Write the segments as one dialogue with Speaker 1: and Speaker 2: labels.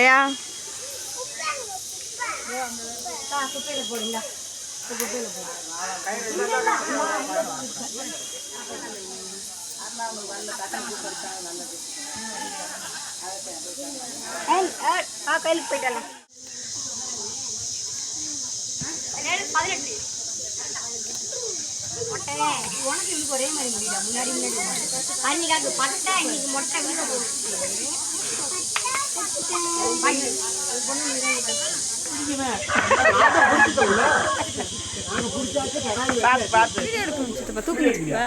Speaker 1: தயா
Speaker 2: கோயிலுக்கு போயிட்டு பதினெட்டு உனக்கு இவனுக்கு ஒரே மாதிரி முடியல முன்னாடி முன்னாடி அன்னைக்கு பட்டை இன்னைக்கு மொட்டை வீட
Speaker 1: சித்தப்பா தூக்குங்க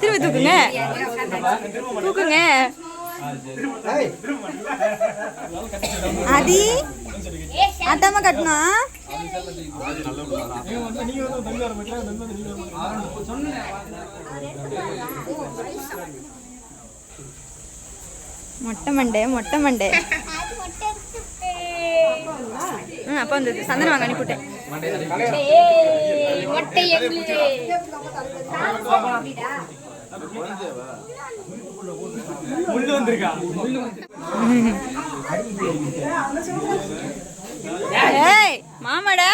Speaker 1: திரும்ப தூக்குங்க தூக்குங்க அதி அதாம கட்டணும் மொட்டை மண்டே மொட்டை மண்டே. ம் அப்போ வந்து சந்தனம் வாங்க அனுப்பிவிட்டேன்.
Speaker 2: மொட்டை எங்களுக்கு
Speaker 1: ஏய் மாமாடா.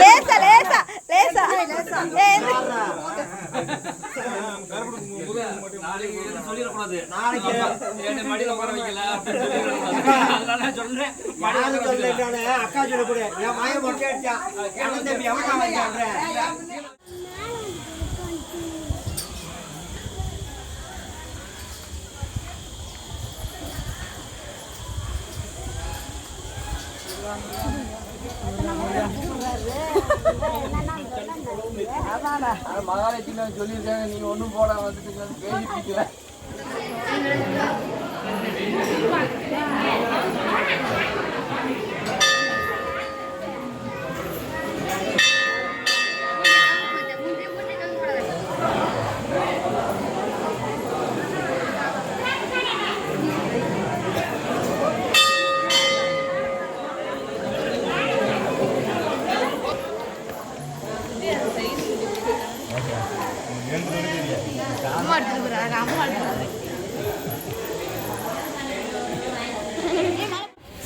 Speaker 1: லேசா
Speaker 3: அக்கா சொல்லக்கூட என் மகன் மொட்டை அடிச்சான் எவன் தம்பி எவன்
Speaker 4: மகாலட்சுமி சொல்லியிருக்காங்க. நீங்க ஒன்றும் போட வந்துட்டு பேசி பிடிக்கல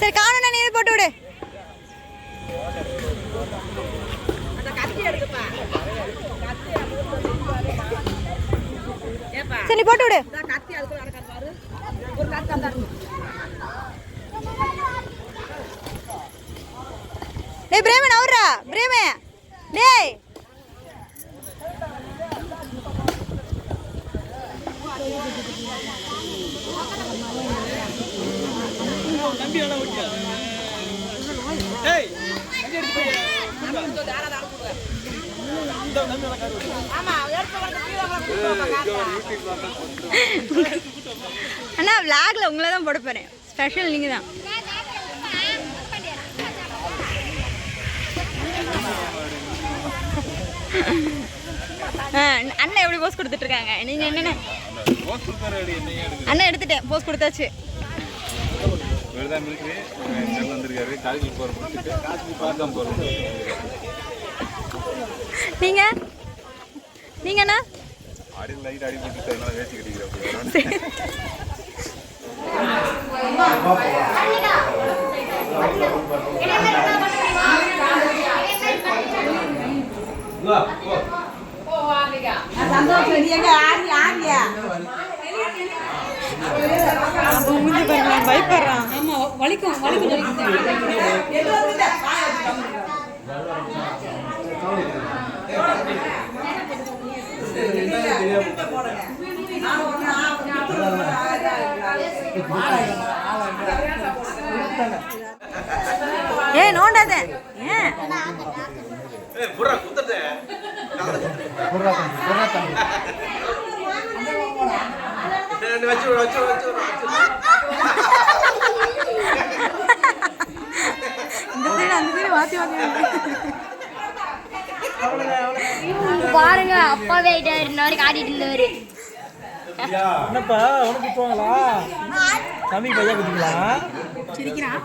Speaker 1: சரி காணும்னா நீர் போட்டு விடு. சரி போட்டு விடு. டேய் பிரேமன் அவர்ரா பிரேமே டேய். அண்ணா விளாகில் உங்களை தான் போட போகிறேன் ஸ்பெஷல் நீங்கள் தான். அண்ணன் எப்படி போஸ் கொடுத்துட்ருக்காங்க நீங்கள் என்னென்ன அண்ணன் எடுத்துட்டேன். போஸ் கொடுத்தாச்சு.
Speaker 5: விரதம் இருக்குது நெல் வந்திருக்காரு போகிற முடிச்சுட்டு போகிறோம்
Speaker 1: நீங்க நீங்க அண்ணா
Speaker 5: லைட் அடி அதனால வேஸ்ட் கட்டிக்கிறேன்
Speaker 1: மூஞ்சி பாருங்க பயப்படுறான். ஏய் நோண்டாத. ஏன்? இந்த சைடு அந்த சைடு மாத்தி மாத்தி.
Speaker 2: பாருங்க அப்பாவே ஆயிட்டாரு. இன்னொரு காட்டிட்டு இருந்தவரு.
Speaker 3: என்னப்பா உனக்கு போங்களா தம்பி பையா குதிங்களா
Speaker 2: சிரிக்கிறான்.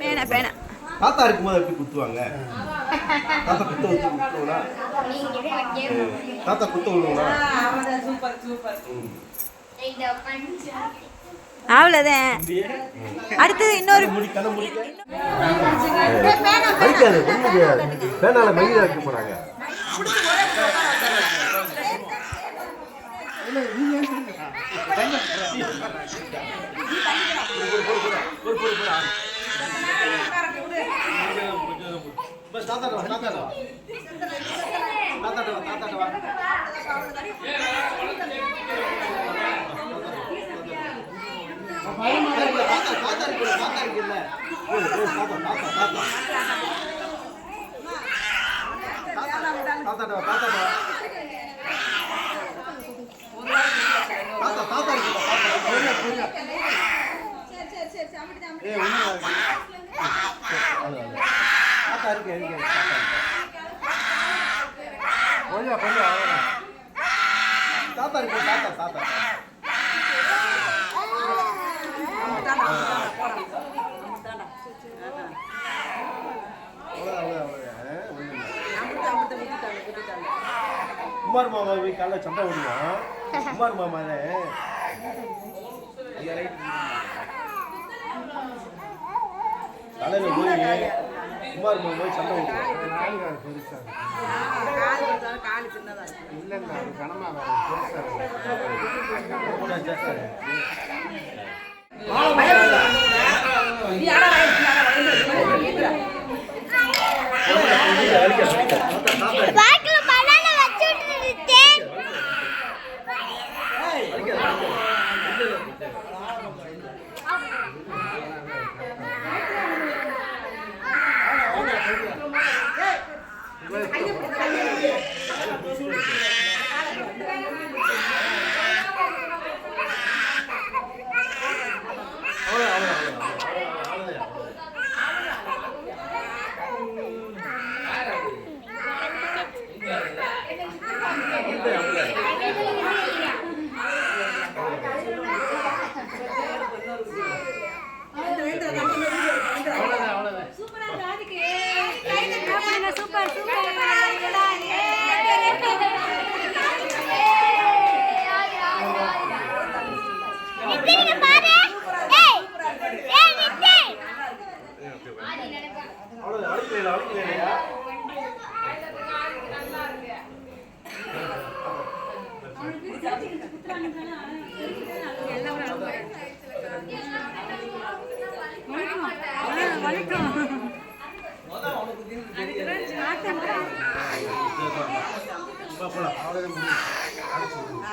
Speaker 1: பேனா பேனா.
Speaker 6: தாத்தா இருக்கும்போது எப்படி குத்துவாங்க? தாத்தா குத்த வச்சு குத்துவா தாத்தா குத்த விடுவா
Speaker 1: அவ்வளோதான் அடுத்தது இன்னொரு
Speaker 6: முடி கதை முடிக்க அடிக்காது ஒண்ணுக்கு பேனால மயில வைக்க போறாங்க. தாத்தாட்ட வா தாத்தாட்ட வா தாத்தாட்ட வா தாத்தாட்ட வா தாத்தா தாத்தா இருக்கு தாத்தா இருக்குல்ல ஓ ஓ தாத்தா தாத்தா தாத்தா தாத்தாட்ட வா தாத்தாட்ட வா தாத்தா தாத்தா இருக்கு தாத்தா. புரியா புரியா ஏய் ஒண்ணு தாத்தா இருக்கு இருக்கு தாத்தா கொஞ்சம் கொஞ்சம் தாத்தா இருக்கு தாத்தா தாத்தா. குமார் மாமா போய் காலைல சண்டை ஓடுவான் குமார் மாமா காலையில் போய் குமார் மாமா போய் சண்டை ஓடுவான் சரி, பெருசா சரி.
Speaker 7: பாட்டில்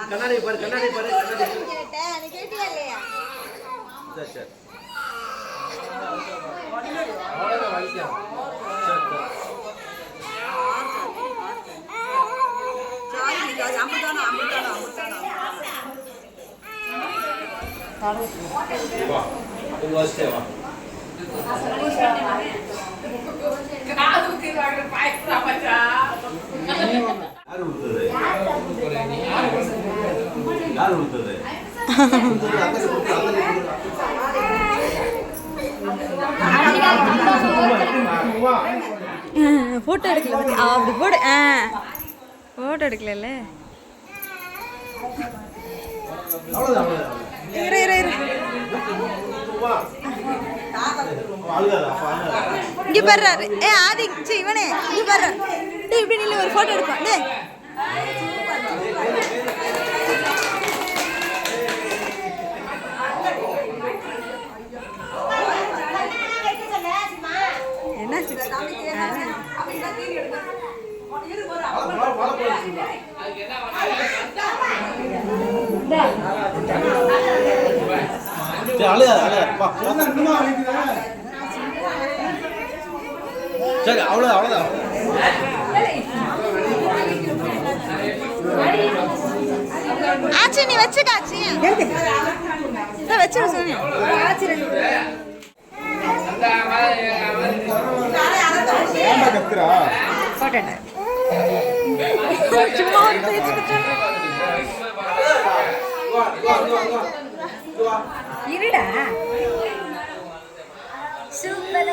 Speaker 6: கண்ணாடி பாரு கண்ணாடி பாரு சரி சரி. வா ஒரு வருஷம் வா. யாரு கொடுத்தது? யாரு கொடுத்தது?
Speaker 1: ஃபோட்டோ எடுக்கல அப்படி போடு ஆ. ஃபோட்டோ எடுக்கல இரு இரு இங்க பாரு ஏ ஆதி இவனே இங்க பாரு. டேய் இப்படி நில்லு ஒரு ஃபோட்டோ எடுப்பான்
Speaker 6: சரி அவ்வளோதான் அவ்வளோதான்
Speaker 1: ஆச்சி நீ வச்சுக்க ஆச்சி வச்சிரு சோனி
Speaker 6: ஏமா கத்துறா
Speaker 1: ஃபோட்டோ சும்மா ஒரு பேச்சுக்கிட்டு. இருடா.
Speaker 2: சூப்பர்.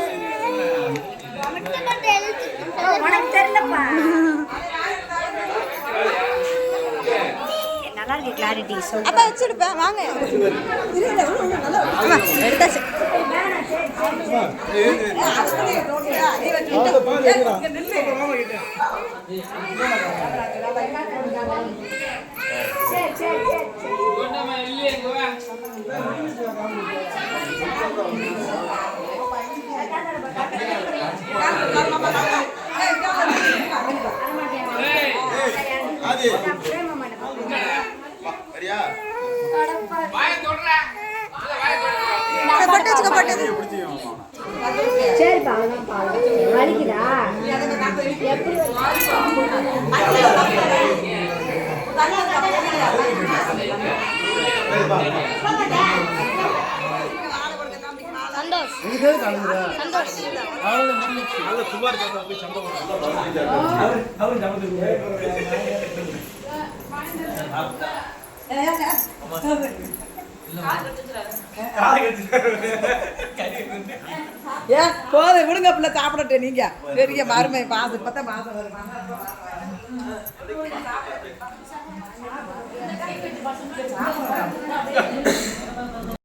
Speaker 2: உனக்கு தெரியலப்பா நல்லா இருக்கு கிளாரிட்டி சொல்லு
Speaker 8: அக்கா வச்சிருப்பேன் வாங்க. எடுத்தாச்சு.
Speaker 6: அது சரியா
Speaker 9: வாயை தொடறா அத வாயை தொடறா
Speaker 8: அக்கா, பட்டு வச்சுக்க பட்டு
Speaker 2: சரிப்பா வலிக்குதா? எப்படி
Speaker 3: சந்தோஷ் சந்தோஷ்
Speaker 6: நல்ல சுமார் போய் சம்பளம்
Speaker 1: ஏன்? போதும் விடுங்க பிள்ளை சாப்பிடட்டும் நீங்க. பெரிய மருமை மாசம் பத்த மாசம் வரும்?